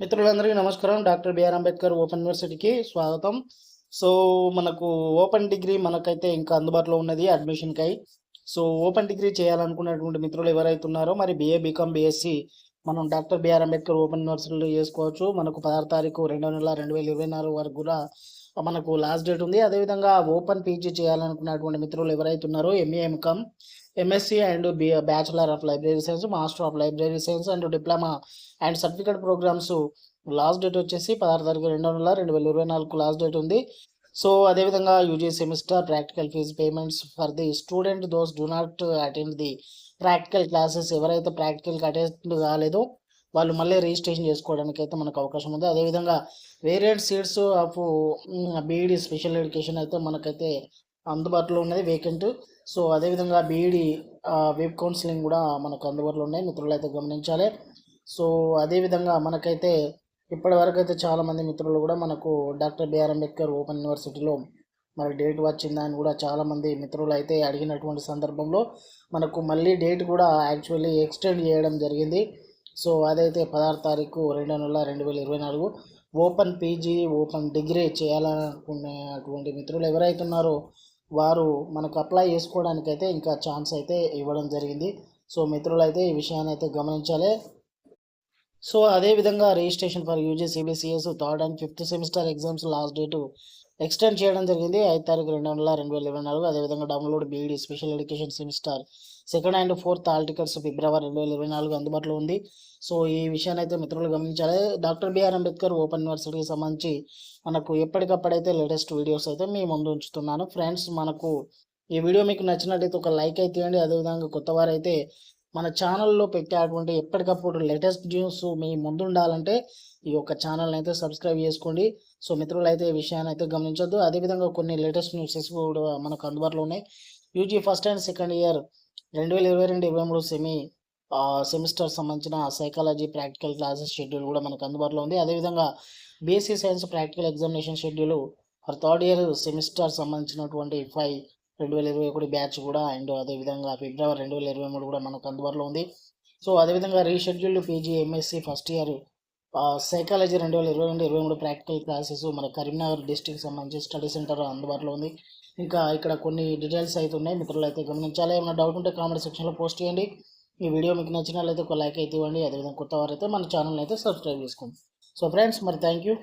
మిత్రులందరికీ నమస్కారం. Doctor BR Ambedkar open యూనివర్సిటీకి స్వాగతం. సో మనకు ఓపెన్ డిగ్రీ మనకైతే ఇంకా అందుబాటులో ఉన్నది అడ్మిషన్కై సో ఓపెన్ డిగ్రీ చేయాలనుకున్నటువంటి మిత్రులు ఎవరైతే ఉన్నారో మరి బిఏ బీకామ్ బీఎస్సీ మనం డాక్టర్ బిఆర్ అంబేద్కర్ ఓపెన్ యూనివర్సిటీలో చేసుకోవచ్చు. మనకు పదహారు తారీఖు రెండో నెల రెండు వేల ఇరవై నాలుగు వరకు కూడా మనకు లాస్ట్ డేట్ ఉంది. అదేవిధంగా ఓపెన్ పీజీ చేయాలనుకున్నటువంటి మిత్రులు ఎవరైతే ఉన్నారో MA MCom MSc and B bachelor of library science master of library science and diploma and certificate programmes last date వచ్చేసి పదహారు తారీఖు రెండు వందల రెండు వేల ఇరవై నాలుగు లాస్ట్ డేట్ ఉంది. సో అదేవిధంగా UG semester practical fee payments for the student those do not attend the practical classes ఎవరైతే ప్రాక్టికల్కి అటెండ్ కాలేదో వాళ్ళు మళ్ళీ రిజిస్ట్రేషన్ చేసుకోవడానికి అయితే మనకు అవకాశం ఉంది. అదేవిధంగా variant seats of BEd special education అయితే మనకైతే అందుబాటులో ఉన్నది. వేకెంట్ సో అదేవిధంగా బీఈడి వెబ్ కౌన్సిలింగ్ కూడా మనకు అందుబాటులో ఉన్నాయి. మిత్రులు అయితే గమనించాలి. సో అదేవిధంగా మనకైతే ఇప్పటివరకు అయితే చాలామంది మిత్రులు కూడా మనకు డాక్టర్ బిఆర్ అంబేద్కర్ ఓపెన్ యూనివర్సిటీలో మరి డేట్ వచ్చిందా అని కూడా చాలామంది మిత్రులు అయితే అడిగినటువంటి సందర్భంలో మనకు మళ్ళీ డేట్ కూడా యాక్చువల్లీ ఎక్స్టెండ్ చేయడం జరిగింది. సో అదైతే పదహారు తారీఖు రెండు నెల రెండు వేల ఇరవై నాలుగు ఓపెన్ పీజీ ఓపెన్ డిగ్రీ చేయాలనుకునేటువంటి మిత్రులు ఎవరైతే ఉన్నారో వారు మనకు అప్లై చేసుకోవడానికి అయితే ఇంకా ఛాన్స్ అయితే ఇవ్వడం జరిగింది. సో మిత్రులు అయితే ఈ విషయాన్ని అయితే గమనించాలి. సో అదేవిధంగా registration for UG CBCS third and fifth semester exams last date extend చేయడం జరిగింది. ఐదు తారీఖు రెండు వందల రెండు వేల ఇరవై నాలుగు. అదేవిధంగా download BEd special education semester. Second and fourth all tickets ఫిబ్రవరి రెండు వేల ఇరవై నాలుగు అందుబాటులో ఉంది. సో ఈ విషయాన్ని అయితే మిత్రులు గమనించాలి. డాక్టర్ బిఆర్ అంబేద్కర్ ఓపెన్ యూనివర్సిటీకి సంబంధించి మనకు ఎప్పటికప్పుడైతే లేటెస్ట్ వీడియోస్ అయితే మీ ముందు ఉంచుతున్నాను. ఫ్రెండ్స్ మనకు ఈ వీడియో మీకు నచ్చినట్టయితే ఒక లైక్ అయితే ఇవ్వండి. అదేవిధంగా కొత్త వారైతే మన ఛానల్లో పెట్టేటువంటి ఎప్పటికప్పుడు లేటెస్ట్ న్యూస్ మీ ముందు ఉండాలంటే ఈ యొక్క ఛానల్ని అయితే సబ్స్క్రైబ్ చేసుకోండి. సో మిత్రులు అయితే ఈ విషయాన్ని అయితే గమనించొద్దు. అదేవిధంగా కొన్ని లేటెస్ట్ న్యూసెస్ కూడా మనకు అందుబాటులో ఉన్నాయి. UG first and second year రెండు వేల ఇరవై రెండు ఇరవై మూడు సెమీ సెమిస్టర్ సంబంధించిన సైకాలజీ ప్రాక్టికల్ క్లాసెస్ షెడ్యూల్ కూడా మనకు అందుబాటులో ఉంది. అదేవిధంగా BSc science practical examination schedule for third year semester సంబంధించినటువంటి ఫైవ్ రెండు వేల ఇరవై ఒకటి బ్యాచ్ కూడా అండ్ అదేవిధంగా ఫిబ్రవరి రెండు వేల ఇరవై మూడు కూడా మనకు అందుబాటులో ఉంది. సో అదేవిధంగా rescheduled PG MSc first year psychology రెండు వేల ఇరవై రెండు ఇరవై మూడు ప్రాక్టికల్ క్లాసెస్ మన కరీంనగర్ డిస్టిక్ సంబంధించి స్టడీ సెంటర్ అందుబాటులో ఉంది. ఇంకా ఇక్కడ కొన్ని డీటెయిల్స్ అయితే ఉన్నాయి మిత్రులు అయితే గమనించాలి. ఏమైనా డౌట్ ఉంటే కామెంట్ సెక్షన్లో పోస్ట్ చేయండి. ఈ వీడియో మీకు నచ్చినట్లయితే ఒక లైక్ అయితే ఇవ్వండి. అదేవిధంగా కొత్త వారైతే మన ఛానల్ అయితే సబ్స్క్రైబ్ చేసుకోండి. సో ఫ్రెండ్స్ మరి థ్యాంక్ యూ.